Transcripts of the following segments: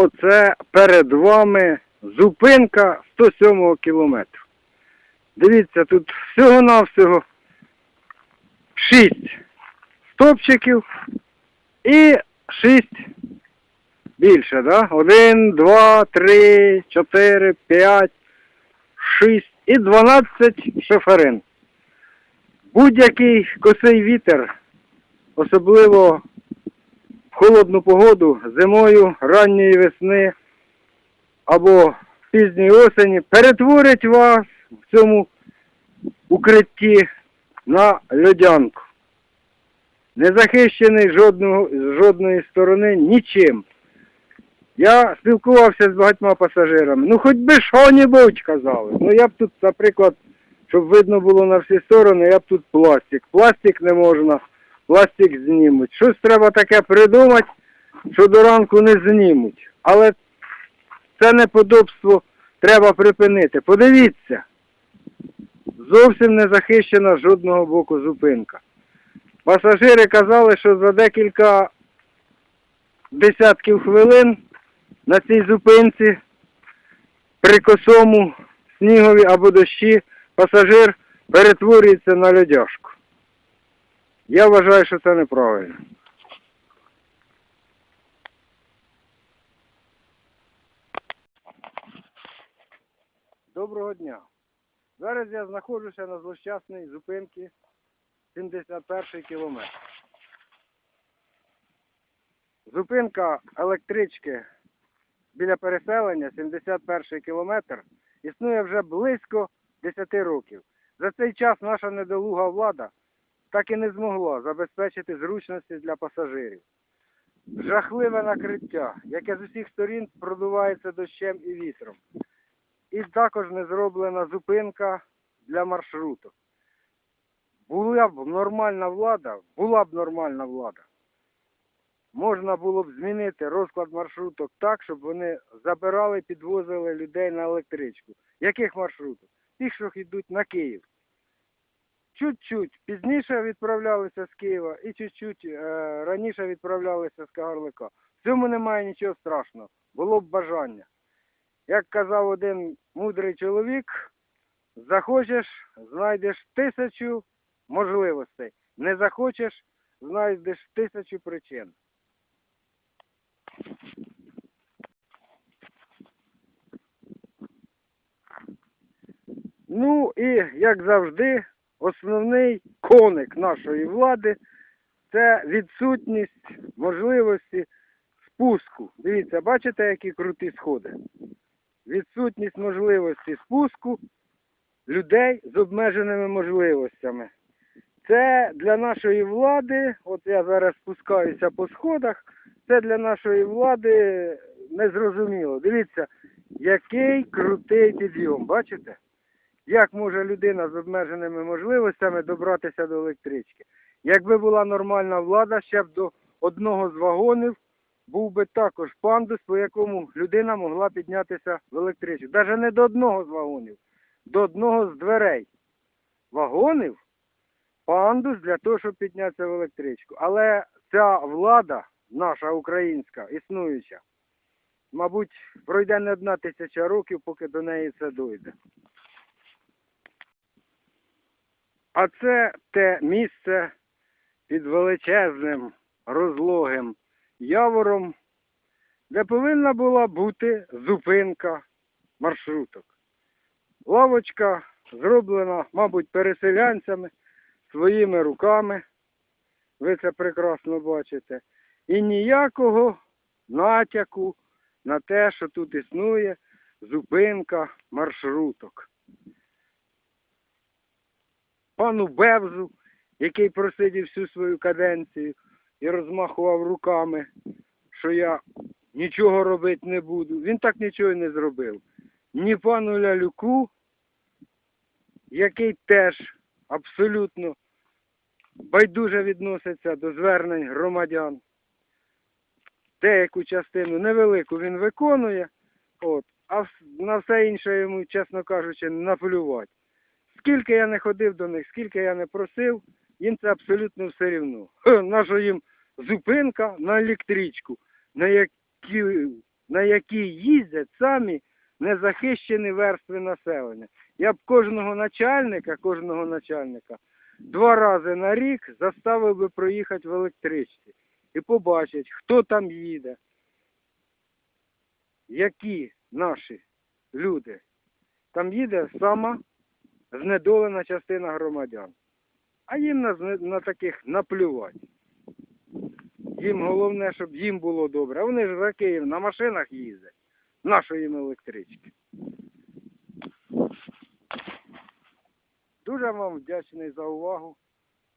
оце перед вами зупинка 107 кілометру. Дивіться, тут всього-навсього 6 стопчиків і 6 більше, да? 1, 2, 3, 4, 5, 6 і 12 шоферин. Будь-який косий вітер, особливо холодну погоду, зимою, ранньої весни або пізньої осені, перетворить вас в цьому укритті на льодянку. Не захищений жодного, з жодної сторони нічим. Я спілкувався з багатьма пасажирами. Ну хоч би що-небудь казали. Ну я б тут, наприклад, щоб видно було на всі сторони, я б тут пластик. Пластик не можна, пластик знімуть. Щось треба таке придумати, що до ранку не знімуть. Але це неподобство треба припинити. Подивіться, зовсім не захищена жодного боку зупинка. Пасажири казали, що за декілька десятків хвилин на цій зупинці при косому снігові або дощі пасажир перетворюється на льодяшку. Я вважаю, що це неправильно. Доброго дня. Зараз я знаходжуся на злощасній зупинці 71 кілометр. Зупинка електрички біля переселення 71 кілометр існує вже близько 10 років. За цей час наша недолуга влада так і не змогла забезпечити зручності для пасажирів. Жахливе накриття, яке з усіх сторін продувається дощем і вітром. І також не зроблена зупинка для маршруток. Була б нормальна влада, була б нормальна влада. Можна було б змінити розклад маршруток так, щоб вони забирали підвозили людей на електричку. Яких маршруток? Тих, що йдуть на Київ. Чуть-чуть пізніше відправлялися з Києва і чуть-чуть е, раніше відправлялися з Кагарлика. В цьому немає нічого страшного. Було б бажання. Як казав один мудрий чоловік, захочеш, знайдеш тисячу можливостей. Не захочеш, знайдеш тисячу причин. Ну і, як завжди, основний коник нашої влади це відсутність можливості спуску. Дивіться, бачите, які круті сходи? Відсутність можливості спуску людей з обмеженими можливостями. Це для нашої влади, от я зараз спускаюся по сходах, це для нашої влади незрозуміло. Дивіться, який крутий підйом, бачите? Як може людина з обмеженими можливостями добратися до електрички? Якби була нормальна влада, ще б до одного з вагонів був би також пандус, по якому людина могла піднятися в електричку. Навіть не до одного з вагонів, до одного з дверей. Вагонів пандус для того, щоб піднятися в електричку. Але ця влада, наша українська, існуюча, мабуть, пройде не одна тисяча років, поки до неї це дойде. А це те місце під величезним розлогим явором, де повинна була бути зупинка маршруток. Лавочка зроблена, мабуть, переселянцями своїми руками. Ви це прекрасно бачите. І ніякого натяку на те, що тут існує зупинка маршруток. Пану Бевзу, який просидів всю свою каденцію і розмахував руками, що я нічого робити не буду. Він так нічого не зробив. Ні пану Лялюку, який теж абсолютно байдуже відноситься до звернень громадян. Деяку частину невелику він виконує, от, а на все інше йому, чесно кажучи, наплювати. Скільки я не ходив до них, скільки я не просив, їм це абсолютно все рівно. Наша їм зупинка на електричку, на які на які їздять самі незахищені верстви населення. Я б кожного начальника, кожного начальника два рази на рік заставив би проїхати в електричці і побачить, хто там їде, які наші люди. Там їде сама знедолена частина громадян. А їм на, на таких наплювати. Їм головне, щоб їм було добре. А вони ж за Київ на машинах їздять. Нащо їм електрички? Дуже вам вдячний за увагу.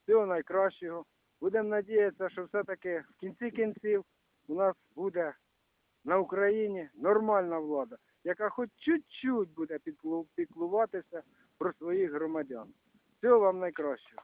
Всього найкращого. Будемо надіятися, що все-таки в кінці кінців у нас буде на Україні нормальна влада, яка хоч чуть-чуть буде піклу- піклуватися про своїх громадян. Всього вам найкращого.